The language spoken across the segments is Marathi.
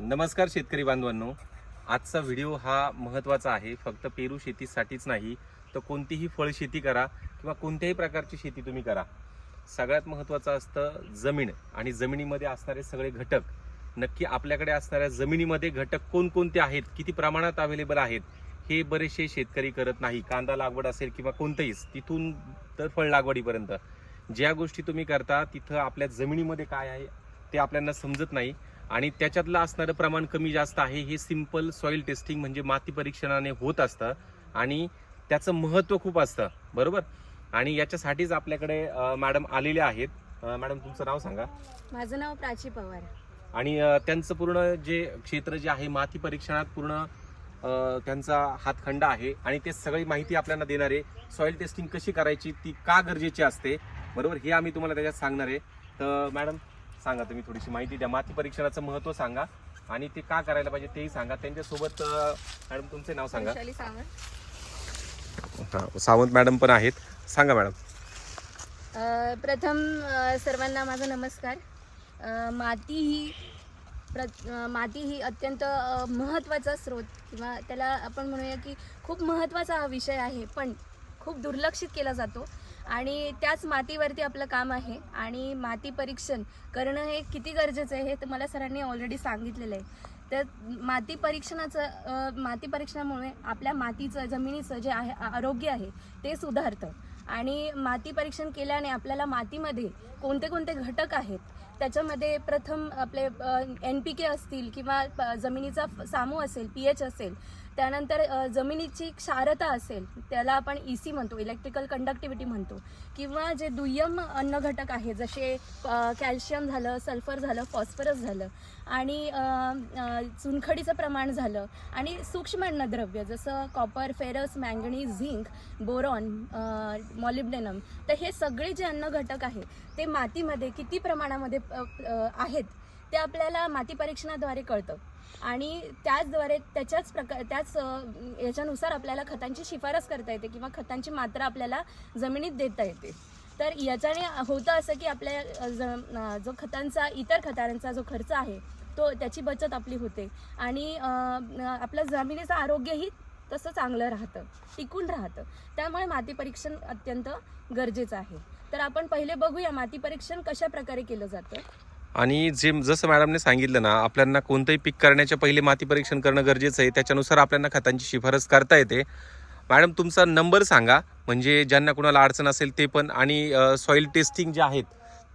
नमस्कार शेतकरी बांधवांनो. आजचा व्हिडिओ हा महत्त्वाचा आहे. फक्त पेरू शेतीसाठीच नाही तर कोणतीही फळ शेती करा किंवा कोणत्याही प्रकारची शेती तुम्ही करा. सगळ्यात महत्त्वाचं असतं जमीन आणि जमिनीमध्ये असणारे सगळे घटक. नक्की आपल्याकडे असणाऱ्या जमिनीमध्ये घटक कोणकोणते आहेत किती प्रमाणात अवेलेबल आहेत हे बरेचसे शेतकरी करत नाही. कांदा लागवड असेल किंवा कोणतंहीच तिथून तर फळ लागवडीपर्यंत. ज्या गोष्टी तुम्ही करता तिथं आपल्या जमिनीमध्ये काय आहे ते आपल्याला समजत नाही. आणि त्याच्यातलं असणारं प्रमाण कमी जास्त आहे हे सिंपल सॉइल टेस्टिंग म्हणजे माती परीक्षणाने होत असतं आणि त्याचं महत्त्व खूप असतं बरोबर? आणि याच्यासाठीच आपल्याकडे मॅडम आलेले आहेत. मॅडम तुमचं नाव सांगा. माझं नाव प्राची पवार. आणि त्यांचं पूर्ण जे क्षेत्र जे आहे माती परीक्षणात पूर्ण त्यांचा हातखंडा आहे आणि ते सगळी माहिती आपल्याला देणार. आहे सॉइल टेस्टिंग कशी करायची ती का गरजेची असते बरोबर? हे आम्ही तुम्हाला त्याच्यात सांगणार आहे. तर मॅडम सांगा तुम्ही थोडीशी माहिती द्या. माती परीक्षणाचं महत्त्व सांगा आणि ते का करायला पाहिजे तेही सांगा. त्यांच्यासोबत मॅडम तुमचे नाव सांगा. वैशाली सावंत. हा सावंत मॅडम पण आहेत. सांगा मॅडम. अ, प्रथम अ, सर्वांना माझा नमस्कार. अ, माती ही प्र अ, माती ही अत्यंत अ, महत्त्वाचा स्रोत किंवा त्याला आपण म्हणूया की खूप महत्त्वाचा हा विषय आहे पण खूप दुर्लक्षित केला जातो. आणि त्याच मातीवरती आपलं काम आहे. आणि माती परीक्षण करणं हे किती गरजेचं आहे हे तर मला सरांनी ऑलरेडी सांगितलेलं आहे. तर माती परीक्षणाचं माती परीक्षणामुळे आपल्या मातीचं जमिनीचं जे आहे आरोग्य आहे ते सुधारतं. आणि माती परीक्षण केल्याने आपल्याला मातीमध्ये कोणते कोणते घटक आहेत त्याच्यामध्ये प्रथम आपले एन पी के असतील किंवा प- जमिनीचा फ- सामू असेल पी एच असेल त्यानंतर जमिनीची क्षारता असेल त्याला आपण ई सी म्हणतो इलेक्ट्रिकल कंडक्टिव्हिटी म्हणतो. किंवा जे दुय्यम अन्न घटक आहे जसे कॅल्शियम झालं सल्फर झालं फॉस्फरस झालं आणि चुनखडीचं प्रमाण झालं आणि सूक्ष्म अन्नद्रव्य जसं copper ferrous manganese zinc boron molybdenum तर हे सगळे जे अन्न घटक आहे ते मातीमध्ये किती प्रमाणामध्ये आहेत? ते आपल्याला माती परीक्षणाद्वारे कळतं. आणि त्याचद्वारे त्याच्याच प्रकार त्याच याच्यानुसार आपल्याला खतांची शिफारस करता येते किंवा खतांची मात्रा आपल्याला जमिनीत देता येते. तर याच्याने होतं असं की आपल्या ज- जो खतांचा इतर खतांचा जो खर्च आहे तो त्याची बचत आपली होते. आणि आपलं जमिनीचं आरोग्यही तसं चांगलं राहतं टिकून राहतं. त्यामुळे माती परीक्षण अत्यंत गरजेचं आहे. तर आपण पहिले बघूया माती परीक्षण कशा प्रकारे केलं जातं. आणि जे जसं मॅडमने सांगितलं ना आपल्याला कोणतंही पीक करण्याच्या पहिले माती परीक्षण करणं गरजेचं आहे त्याच्यानुसार आपल्याला खतांची शिफारस करता येते. मॅडम तुमचा नंबर सांगा म्हणजे ज्यांना कुणाला अडचण असेल ते पण. आणि सॉईल टेस्टिंग जे आहेत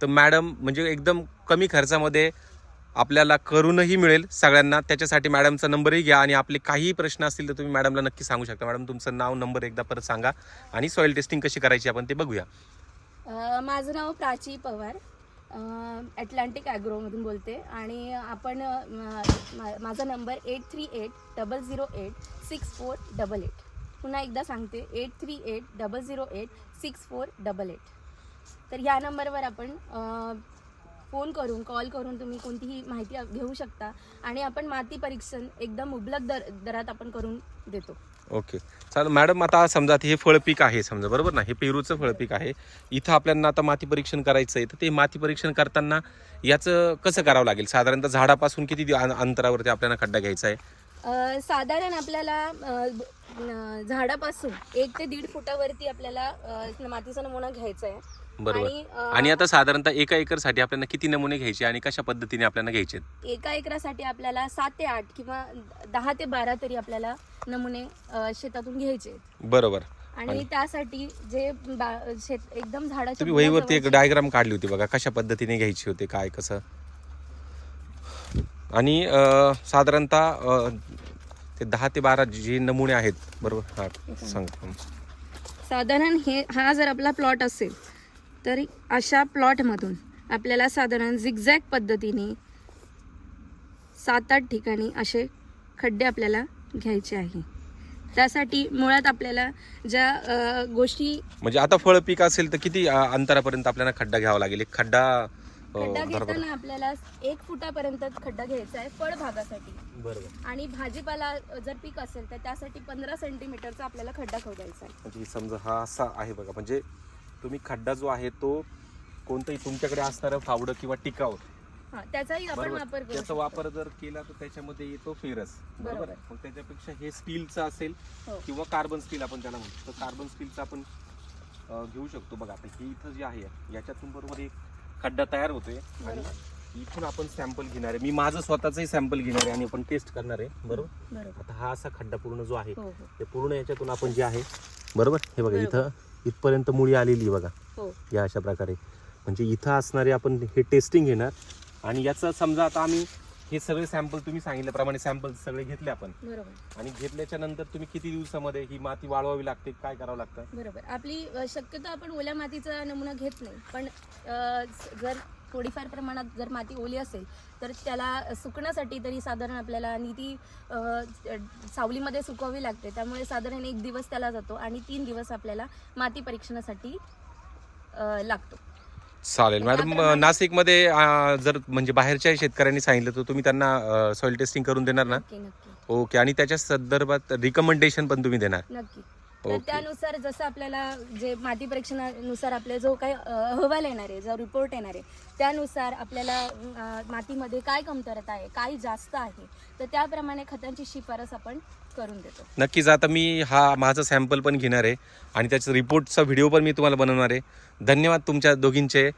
तर मॅडम म्हणजे एकदम कमी खर्चामध्ये आपल्याला करूनही मिळेल सगळ्यांना. त्याच्यासाठी मॅडमचा नंबरही घ्या आणि आपले काहीही प्रश्न असतील तर तुम्ही मॅडमला नक्की सांगू शकता. मॅडम तुमचं नाव नंबर एकदा परत सांगा आणि सॉईल टेस्टिंग कशी करायची आपण ते बघूया. माझं नाव प्राची पवार. ॲटलांटिक ॲग्रोमधून बोलते. आणि आपण मा- माझा number eight three eight double zero eight six four double eight पुन्हा एकदा सांगते eight three eight double zero eight six four double eight तर ह्या नंबरवर आपण फोन करून कॉल करून तुम्ही कोणतीही माहिती घेऊ शकता. आणि आपण माती परीक्षण एकदम मुबलक दर दरात आपण करून देतो. ओके. चालेल मॅडम आता समजा आता हे फळपीक आहे समजा बरोबर ना? हे पेरूचं फळपीक आहे. इथं आपल्याला आता माती परीक्षण करायचं आहे तर ते माती परीक्षण करताना याचं कसं करावं लागेल? साधारणतः झाडापासून किती अंतरावरती आपल्याला खड्डा घ्यायचा आहे? साधारण आपल्याला झाडापासून एक ते दीड फुटावरती आपल्याला मातीचा नमुना घ्यायचा आहे. बरोबर. आणि अ, आणि आता साधारणतः एका एकरसाठी आपल्याला किती नमुने घ्यायचे आणि कशा पद्धतीने आपल्याला घ्यायचे एका एकरासाठी आपल्याला सात ते आठ किंवा दहा ते बारा तरी आपल्याला नमुने अ, शेतातून घ्यायचे आहेत. बरोबर. आणि आणि- त्यासाठी जे बा- शेत एकदम झाडाच्या तुम्ही वहीवरती एक डायग्राम काढली होती बघा कशा पद्धतीने घ्यायची होते काय कसं? आणि अं, साधारणतः अं, ते दहा ते बारा जे नमुने आहेत बरोबर? हा सांग साधारण हे हा जर आपला प्लॉट असेल तर अशा प्लॉटमधून आपल्याला साधारण झिगझॅग पद्धतीने सात आठ ठिकाणी असे खड्डे आपल्याला घ्यायचे आहे. त्यासाठी मुळात आपल्याला ज्या गोष्टी म्हणजे आता फळ पीक असेल तर किती अंतरापर्यंत आपल्याला खड्डा घ्यावा लागेल? खड्डा खड्डा घेताना आपल्याला एक फुटापर्यंत खड्डा घ्यायचा आहे फळभागासाठी बरोबर. आणि भाजीपाला जर पीक असेल तर त्यासाठी पंधरा सेंटीमीटरचा आपल्याला खड्डा खोदायचा आहे. म्हणजे समजा हा असा आहे बघा म्हणजे तुम्ही खड्डा जो आहे तो कोणतंही तुमच्याकडे असणारं फावडं किंवा टिकाव हा त्याचाही आपण बरोबर? वापर करू त्याचा. वापर जर केला तर त्याच्यामध्ये येतो फेरस. बरोबर? बरोबर. मग त्याच्यापेक्षा हे स्टीलचं असेल हो. किंवा कार्बन स्टील आपण त्याला म्हणतो. तर कार्बन स्टीलचं आपण अं, घेऊ शकतो बघा. आता हे इथं जे आहे याच्यातून बरोबर एक खड्डा तयार होतोय. आणि इथून आपण सॅम्पल घेणार आहे. मी माझं स्वतःचंही सॅम्पल घेणार आहे आणि आपण टेस्ट करणार आहे. बरोबर? बरोबर. आता हा असा खड्डा पूर्ण जो आहे हो हो. ते पूर्ण याच्यातून आपण जे आहे बरोबर? हे बघा बरोबर. इथं इथपर्यंत मुळी आलेली आहे बघा. हो. या अशा प्रकारे. म्हणजे इथं असणारे आपण हे टेस्टिंग घेणार. आणि याचं समजा आता आम्ही हे सगळे सॅम्पल तुम्ही सांगितल्याप्रमाणे सॅम्पल सगळे घेतले आपण. बरोबर. आणि घेतल्याच्या नंतर तुम्ही किती दिवसामध्ये ही माती वाळवावी लागते काय करावं लागतं? बरोबर. आपली अ, शक्यतो आपण ओल्या मातीचा नमुना घेत नाही. पण अ, स- जर थोडीफार प्रमाणात जर माती ओली असेल तर त्याला सुकण्यासाठी तरी साधारण आपल्याला आणि ती सावलीमध्ये सुकवावी लागते. त्यामुळे साधारण एक दिवस त्याला जातो आणि तीन दिवस आपल्याला माती परीक्षणासाठी लागतो. चालेल. मॅडम नाशिकमध्ये जर म्हणजे बाहेरच्या शेतकऱ्यांनी सांगितलं तर तुम्ही त्यांना सॉइल टेस्टिंग करून देणार ना? ओके. आणि त्याच्या संदर्भात रिकमेंडेशन पण तुम्ही देणार? नक्की. तर. त्यानुसार जसं आपल्याला जे माती परीक्षणानुसार आपल्या जो काही अहवाल येणार आहे जो रिपोर्ट येणार आहे त्यानुसार आपल्याला मातीमध्ये काय कमतरता आहे काय जास्त आहे तर त्याप्रमाणे खतांची शिफारस आपण करून देतो. नक्कीच आता मी हा माझा सॅम्पल पण घेणार आहे आणि त्याचा रिपोर्टचा व्हिडिओ पण मी तुम्हाला बनवणार आहे. धन्यवाद तुमच्या दोघींचे.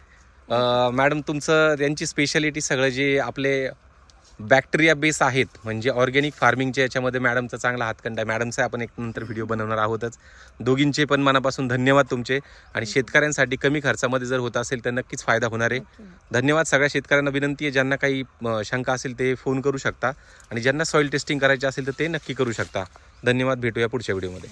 मॅडम तुमचं यांची स्पेशालिटी सगळं जे आपले बॅक्टेरिया बेस आहेत म्हणजे ऑर्गॅनिक फार्मिंगच्या याच्यामध्ये मॅडमचा चांगला हातखंडा आहे. मॅडमचा आपण एक नंतर व्हिडिओ बनवणार आहोतच. दोघींचे पण मनापासून धन्यवाद तुमचे. आणि शेतकऱ्यांसाठी कमी खर्चामध्ये जर होत असेल तर नक्कीच फायदा होणार आहे. धन्यवाद सगळ्या शेतकऱ्यांना. विनंती आहे ज्यांना काही शंका असेल ते फोन करू शकता. आणि ज्यांना सॉईल टेस्टिंग करायचे असेल तर ते नक्की करू शकता. धन्यवाद. भेटूया पुढच्या व्हिडिओमध्ये.